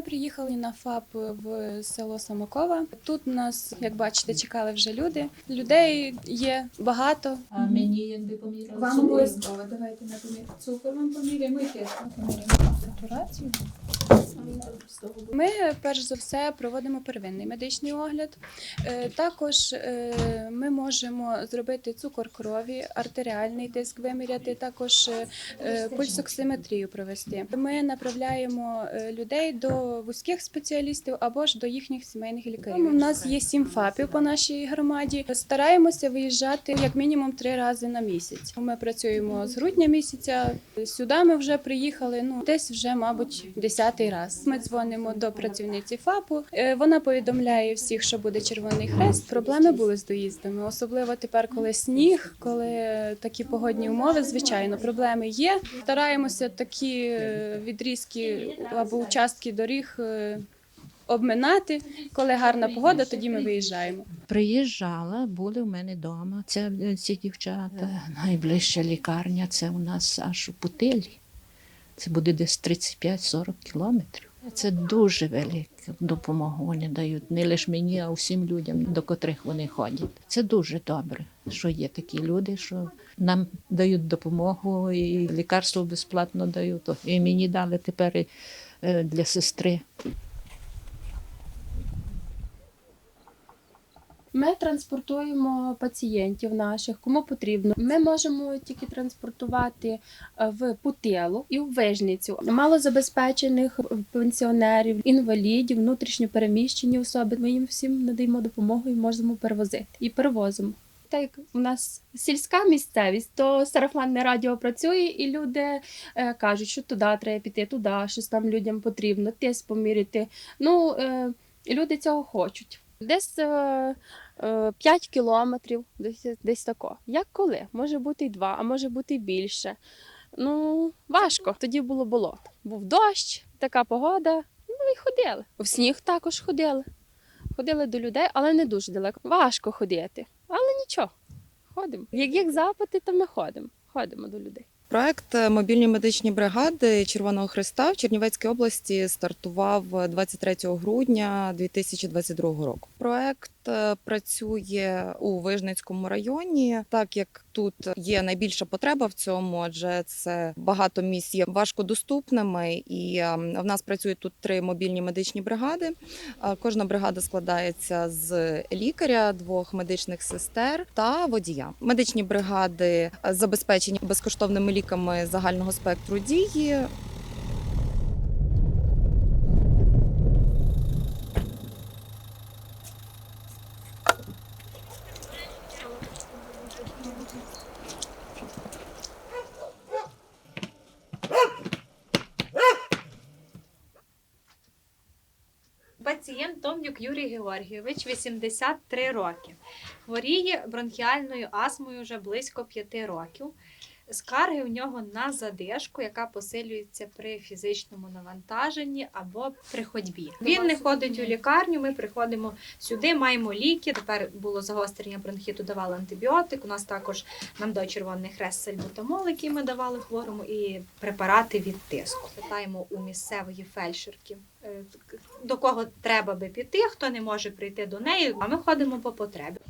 приїхали на ФАП в село Самокова. Тут нас, як бачите, чекали вже люди. Людей є багато. А мені якби поміряли. Вам обов'язково давайте на помір. Цукор вам поміряємо і теж поміряємо сатурацію. Ми перш за все проводимо первинний медичний огляд. Е, Також е, ми можемо зробити цукор крові, артеріальний тиск виміряти, також е, пульсоксиметрію провести. Ми направляємо людей до вузьких спеціалістів або ж до їхніх сімейних лікарів. У нас є сім ФАПів по нашій громаді. Стараємося виїжджати як мінімум три рази на місяць. Ми працюємо з грудня місяця. Сюди ми вже приїхали. Ну десь вже, мабуть, десятий раз. Ми дзвонимо до працівниці ФАПу. Е, Вона повідомляє всіх, що буде червоний хрест. Проблеми були з доїздами, особливо тепер, коли сніг, коли такі погодні умови. Звичайно, проблеми є. Стараємося такі е, відрізки або участки доріг. е, Обминати, коли гарна погода, тоді ми виїжджаємо. Приїжджала, були в мене вдома. Це ці дівчата. Найближча лікарня це у нас аж у Путилі. Це буде десь 35-40 кілометрів. Це дуже велику допомогу вони дають. Не лише мені, а всім людям, до котрих вони ходять. Це дуже добре, що є такі люди, що нам дають допомогу і лікарство безплатно дають. І мені дали тепер е, для сестри. Ми транспортуємо пацієнтів наших, кому потрібно. Ми можемо тільки транспортувати е, в Путилу і в Вижницю малозабезпечених пенсіонерів, інвалідів, внутрішньопереміщені особи. Ми їм всім надаємо допомогу і можемо перевозити і перевозимо. Так як у нас сільська місцевість, то сарафанне радіо працює, і люди е, кажуть, що туди треба піти, туди, щось там людям потрібно, тиск поміряти. Ну, е, люди цього хочуть. Десь е, е, 5 кілометрів, десь, десь тако. Як коли? Може бути й 2, а може бути й більше. Ну, важко. Тоді було болото. Був дощ, така погода. Ну і ходили. В сніг також ходили. Ходили до людей, але не дуже далеко. Важко ходити. Але нічого, ходимо. Як, як запити, то ми ходимо. Ходимо до людей. Проект е, мобільні медичні бригади Червоного Христа в Чернівецькій області стартував 23 грудня 2022 року. Проект е, працює у Вижницькому районі, так як тут є найбільша потреба в цьому, адже це багато місць є важкодоступними, і е, в нас працюють тут три мобільні медичні бригади. Е, Кожна бригада складається з лікаря, двох медичних сестер та водія. Медичні бригади е, забезпечені безкоштовними ліками загального спектру дії. Пацієнт Том'юк Юрій Георгійович, 83 роки. Хворіє бронхіальною астмою вже близько 5 років. Скарги у нього на задишку, яка посилюється при фізичному навантаженні або при ходьбі. Він не ходить у лікарню. Ми приходимо сюди, маємо ліки. Тепер було загострення бронхіту, давали антибіотик. У нас також нам дав червоний хрест сальбутамол, який ми давали хворому, і препарати від тиску. Питаємо у місцевої фельдшерки, е, до кого треба би піти, хто не може прийти до неї. А ми ходимо по потребі.